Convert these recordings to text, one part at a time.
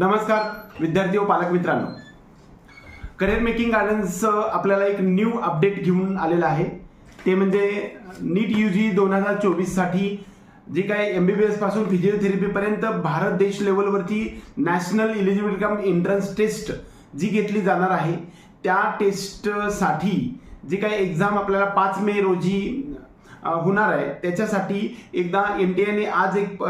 नमस्कार विद्यार्थी व पालक मित्रांनो. करिअर मेकिंग गार्डन्स आपल्याला एक न्यू अपडेट घेऊन आलेलं आहे. ते म्हणजे नीट यू जी दोन हजार चोवीससाठी जे काय एम बी बी एसपासून फिजिओथेरपीपर्यंत भारत देश लेवलवरती national eligibility cum entrance test जी घेतली जाणार आहे. त्या टेस्टसाठी जी काही एक्झाम आपल्याला पाच मे रोजी होणार आहे त्याच्यासाठी एकदा एन टी एने आज एक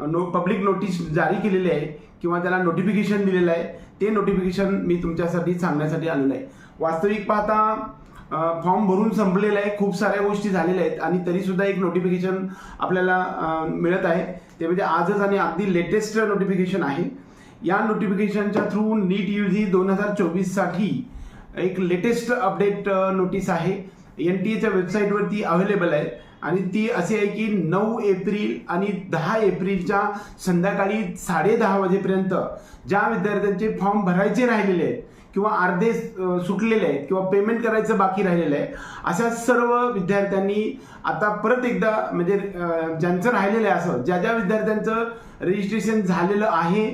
नो पब्लिक नोटीस जारी केलेली आहे किंवा त्याला नोटिफिकेशन दिलेलं आहे ते नोटिफिकेशन मी तुमच्यासाठी सांगण्यासाठी आलेलं आहे. वास्तविक पाहता फॉर्म भरून संपलेला आहे खूप साऱ्या गोष्टी झालेल्या आहेत आणि तरीसुद्धा एक नोटिफिकेशन आपल्याला मिळत आहे. ते म्हणजे आजच आणि अगदी लेटेस्ट नोटिफिकेशन आहे. या नोटिफिकेशनच्या थ्रू नीट यू जी दोन हजार चोवीससाठी एक लेटेस्ट अपडेट नोटीस आहे. एन टी एच्या वेबसाईटवरती अवेलेबल आहे. आणि ती अशी आहे की नऊ एप्रिल आणि दहा एप्रिलच्या संध्याकाळी साडे दहा वाजेपर्यंत ज्या विद्यार्थ्यांचे फॉर्म भरायचे राहिलेले आहेत किंवा अर्धे सुटलेले आहेत किंवा पेमेंट करायचं बाकी राहिलेलं आहे अशा सर्व विद्यार्थ्यांनी आता परत एकदा म्हणजे ज्यांचं राहिलेलं आहे असं ज्या ज्या विद्यार्थ्यांचं रजिस्ट्रेशन झालेलं आहे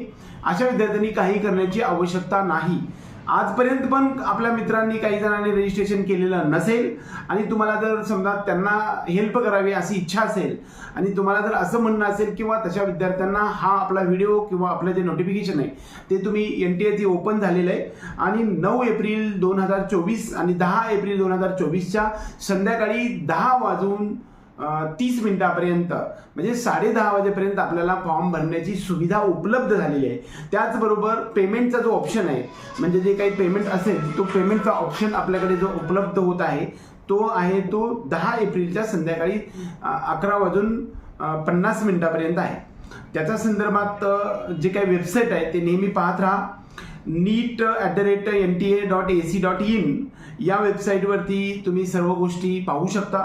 अशा विद्यार्थ्यांनी काही करण्याची आवश्यकता नाही. आजपर्यंत पण आपल्या मित्रांनी काही जणांनी रजिस्ट्रेशन केलेलं नसेल. आणि तुम्हाला जर समजा त्यांना हेल्प करावी अशी इच्छा असेल आणि तुम्हाला जर असं म्हणणं असेल किंवा तशा विद्यार्थ्यांना हा आपला व्हिडिओ किंवा आपलं जे नोटिफिकेशन आहे ते तुम्ही एन टी एची ओपन झालेलं आहे. आणि नऊ एप्रिल दोन हजार चोवीस आणि दहा एप्रिल दोन हजार चोवीसच्या संध्याकाळी दहा वाजून तीस मिनिटापर्यंत म्हणजे साडे दहा वाजेपर्यंत आपल्याला फॉर्म भरण्याची सुविधा उपलब्ध झालेली आहे. त्याचबरोबर पेमेंटचा जो ऑप्शन आहे म्हणजे जे काही पेमेंट असेल तो पेमेंटचा ऑप्शन आपल्याकडे जो उपलब्ध होत आहे तो आहे तो दहा एप्रिलच्या संध्याकाळी अकरा वाजून पन्नास मिनिटापर्यंत आहे. त्याच्या संदर्भात जे काही वेबसाईट आहे ते नेहमी पाहत राहा. NEET at the rate N T A dot A C dot in या वेबसाईटवरती तुम्ही सर्व गोष्टी पाहू शकता.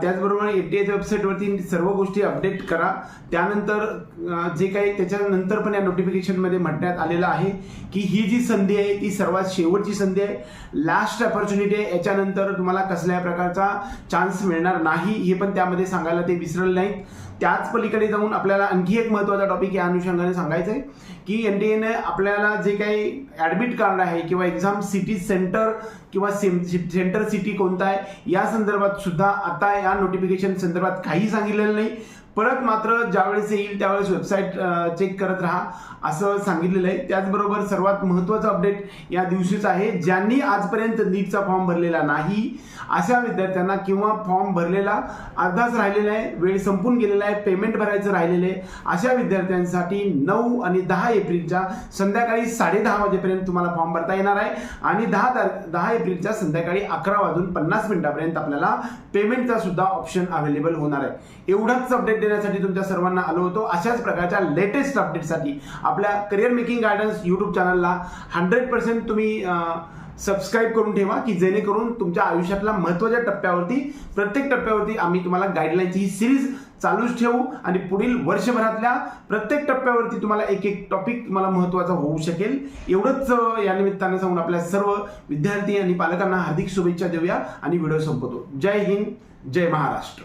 त्याचबरोबर एन टी एच्या वेबसाईटवरती सर्व गोष्टी अपडेट करा. त्यानंतर जे काही त्याच्यानंतर पण या नोटिफिकेशनमध्ये म्हणण्यात आलेलं आहे की ही जी संधी आहे ती सर्वात शेवटची संधी आहे. लास्ट ऑपॉर्च्युनिटी आहे. याच्यानंतर तुम्हाला कसल्याही प्रकारचा चान्स मिळणार नाही. हे पण त्यामध्ये सांगायला ते विसरले नाहीत त्याच पलीकडे जाऊन आपल्याला आणखी एक महत्त्वाचा टॉपिक या अनुषंगाने सांगायचं आहे की एन टी एने आपल्याला जे काही ॲडमिट कार्ड आहे किंवा एक्झाम सिटी सेंटर किंवा सेंटर सिटी कोणता आहे या संदर्भात सुद्धा आता या नोटिफिकेशन संदर्भात काही सांगितलेलं नाही. परत मात्र ज्यावेळेस येईल त्यावेळेस वेबसाईट चेक करत राहा असं सांगितलेलं आहे. त्याचबरोबर सर्वात महत्त्वाचं अपडेट या दिवशीच आहे ज्यांनी आजपर्यंत नीटचा फॉर्म भरलेला नाही अशा विद्यार्थ्यांना किंवा फॉर्म भरलेला अर्धाच राहिलेला आहे वेळ संपून गेलेला आहे पेमेंट भरायचं राहिलेलं आहे अशा विद्यार्थ्यांसाठी नऊ आणि दहा एप्रिलच्या संध्याकाळी साडे दहा वाजेपर्यंत तुम्हाला फॉर्म भरता येणार आहे. आणि दहा तार दहा एप्रिलच्या संध्याकाळी अकरा वाजून पन्नास मिनिटापर्यंत आपल्याला पेमेंटचा सुद्धा ऑप्शन अवेलेबल होणार आहे. एवढाच अपडेट देण्यासाठी तुमच्या सर्वांना आलो होतो. अशाच प्रकारच्या लेटेस्ट अपडेटसाठी आपल्या करिअर मेकिंग गायडन्स यूट्यूब चॅनलला हंड्रेड पर्सेंट तुम्ही सबस्क्राईब करून ठेवा की जेणेकरून तुमच्या आयुष्यातल्या महत्त्वाच्या टप्प्यावरती प्रत्येक टप्प्यावरती आम्ही तुम्हाला गाईडलाईनची ही सिरीज चालूच ठेवू आणि पुढील वर्षभरातल्या प्रत्येक टप्प्यावरती तुम्हाला एक एक टॉपिक तुम्हाला महत्त्वाचा होऊ शकेल. एवढंच या निमित्तानं सांगून आपल्या सर्व विद्यार्थी आणि पालकांना हार्दिक शुभेच्छा देऊया आणि व्हिडिओ संपवतो. जय हिंद जय महाराष्ट्र.